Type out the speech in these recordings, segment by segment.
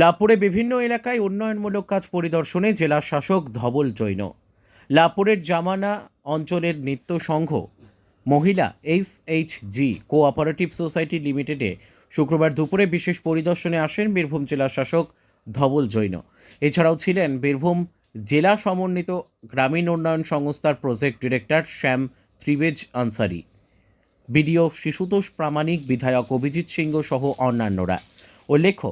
লাভপুরে বিভিন্ন এলাকায় উন্নয়নমূলক কাজ পরিদর্শনে জেলা শাসক ধবল জৈন। লাপুরের জামানা অঞ্চলের নিত্য সংঘ, মহিলা H H G cooperative society লিমিটেডে শুক্রবার দুপুরে বিশেষ পরিদর্শনে আসেন বীরভূম জেলা শাসক ধবল জৈন। এছাড়াও ছিলেন বীরভূম জেলা সমন্বিত গ্রামীণ উন্নয়ন সংস্থার প্রজেক্ট ডিরেক্টর শ্যাম ত্রিবেজ আনসারি। বিডিও শিশুতোষ প্রামাণিক, বিধায়ক অভিজিৎ সিংহ সহ অন্যান্যরা। উল্লেখ্য,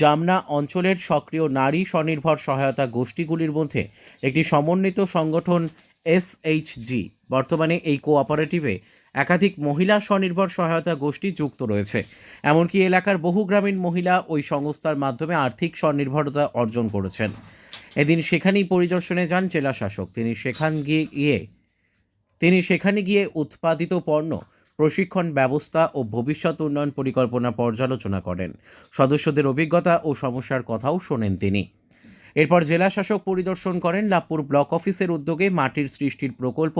জামনা অঞ্চলের সক্রিয় নারী স্বনির্ভর সহায়তা গোষ্ঠীগুলির মধ্যে একটি সমন্বিত সংগঠন এসএইচজি বর্তমানে এই কোঅপারেটিভে একাধিক মহিলা স্বনির্ভর সহায়তা গোষ্ঠী যুক্ত রয়েছে। এমনকি এলাকার বহু গ্রামীণ মহিলা ওই সংস্থার মাধ্যমে আর্থিক স্বনির্ভরতা অর্জন করেছেন। এদিন সেখানেই পরিদর্শনে যান জেলা শাসক তিনি সেখান গিয়ে গিয়ে, তিনি সেখানে গিয়ে উৎপাদিত পণ্য প্রশিক্ষণ ব্যবস্থা ও ভবিষ্যৎ উন্নয়ন পরিকল্পনা পর্যালোচনা করেন। সদস্যদের অভিজ্ঞতা ও সমস্যার কথাও শোনেন তিনি। এরপর জেলা শাসক পরিদর্শন করেন লাভপুর ব্লক অফিসের উদ্যোগে মাটির সৃষ্টির প্রকল্প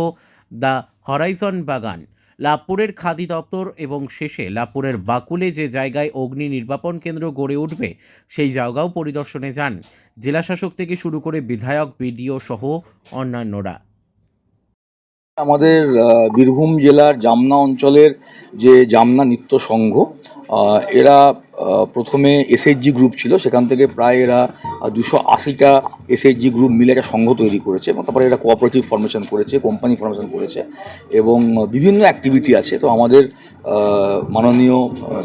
দ্য হরাইজন বাগান। লাভপুরের খাদি দপ্তর এবং শেষে লাভপুরের বাকুলে যে জায়গায় অগ্নি নির্বাপন কেন্দ্র গড়ে উঠবে, সেই জায়গাও পরিদর্শনে যান। জেলা শাসক থেকে শুরু করে বিধায়ক, বিডিও সহ অন্যান্যরা। আমাদের বীরভূম জেলার জামনা অঞ্চলের যে জামনা নৃত্য সংঘ এরা প্রথমে এসএইচজি গ্রুপ ছিল, সেখান থেকে প্রায় এরা দুশো আশিটা এসএইচজি গ্রুপ মিলে একটা সংঘ তৈরি করেছে এবং তারপরে এরা কোঅপারেটিভ ফর্মেশন করেছে কোম্পানি ফর্মেশন করেছে এবং বিভিন্ন অ্যাক্টিভিটি আছে। তো আমাদের মাননীয়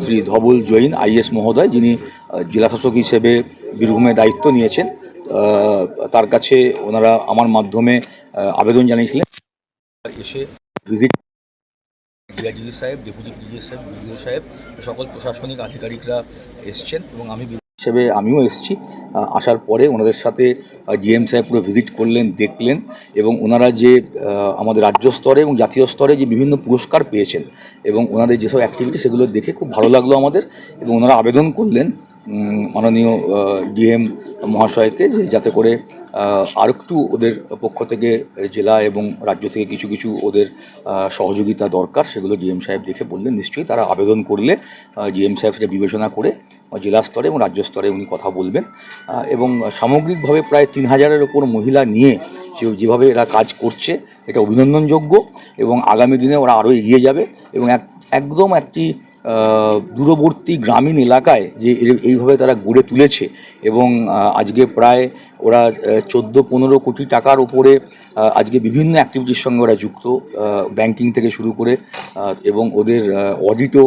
শ্রী ধবল জৈন আইএস মহোদয়, যিনি জেলাশাসক হিসেবে বীরভূমে দায়িত্ব নিয়েছেন তার কাছে ওনারা আমার মাধ্যমে আবেদন জানিয়েছিলেন। এসে ভিজিট ডিআইজি সাহেব ডেপুটি ডিজি সাহেব বিডিও সাহেব সকল প্রশাসনিক আধিকারিকরা এসছেন এবং আমি হিসেবে আমিও এসেছি। আসার পরে ওনাদের সাথে ডিএম সাহেব পুরো ভিজিট করলেন দেখলেন এবং ওনারা যে আমাদের রাজ্য স্তরে এবং জাতীয় স্তরে যে বিভিন্ন পুরস্কার পেয়েছেন এবং ওনাদের যেসব অ্যাক্টিভিটি সেগুলো দেখে খুব ভালো লাগল আমাদের এবং ওনারা আবেদন করলেন। মাননীয় ডিএম মহাশয়কে যে যাতে করে আর একটু ওদের পক্ষ থেকে জেলা এবং রাজ্য থেকে কিছু কিছু ওদের সহযোগিতা দরকার, সেগুলো ডিএম সাহেব দেখে বললেন, নিশ্চয়ই তারা আবেদন করলে ডিএম সাহেব সেটা বিবেচনা করে জেলা স্তরে এবং রাজ্য স্তরে উনি কথা বলবেন। এবং সামগ্রিকভাবে প্রায় তিন হাজারের ওপর মহিলা নিয়ে যেভাবে এরা কাজ করছে, এটা অভিনন্দনযোগ্য এবং আগামী দিনে ওরা আরও এগিয়ে যাবে এবং এক, একদম একটি দূরবর্তী গ্রামীণ এলাকায় যে এইভাবে তারা গড়ে তুলেছে এবং আজকে প্রায় ওরা চোদ্দ পনেরো কোটি টাকার উপরে আজকে বিভিন্ন অ্যাক্টিভিটির সঙ্গে ওরা যুক্ত ব্যাংকিং থেকে শুরু করে এবং ওদের অডিটও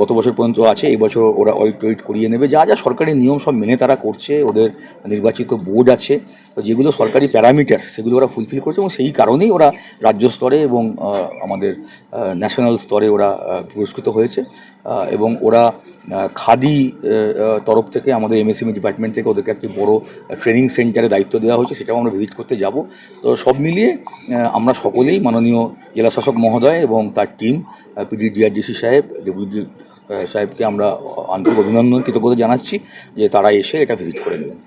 গত বছর পর্যন্ত আছে, এই বছর ওরা অডিট টয়েট করিয়ে নেবে। যা যা সরকারি নিয়ম সব মেনে তারা করছে, ওদের নির্বাচিত বোর্ড আছে। তো যেগুলো সরকারি প্যারামিটার সেগুলো ওরা ফুলফিল করছে এবং সেই কারণেই ওরা রাজ্য স্তরে এবং আমাদের ন্যাশনাল স্তরে ওরা পুরস্কৃত হয়েছে। এবং ওরা খাদি তরফ থেকে আমাদের এমএসএমই ডিপার্টমেন্ট থেকে ওদেরকে একটি বড়ো ট্রেনিং সেন্টারে দায়িত্ব দেওয়া হয়েছে, সেটাও আমরা ভিজিট করতে যাব। তো সব মিলিয়ে আমরা সকলেই মাননীয় জেলা শাসক মহোদয় এবং তার টিম পিডি ডিআরডিসি সাহেব ডেপুটি সাহেবকে আমরা আন্তরিক অভিনন্দন, কৃতজ্ঞতা জানাচ্ছি যে তারা এসে এটা ভিজিট করে নেবেন।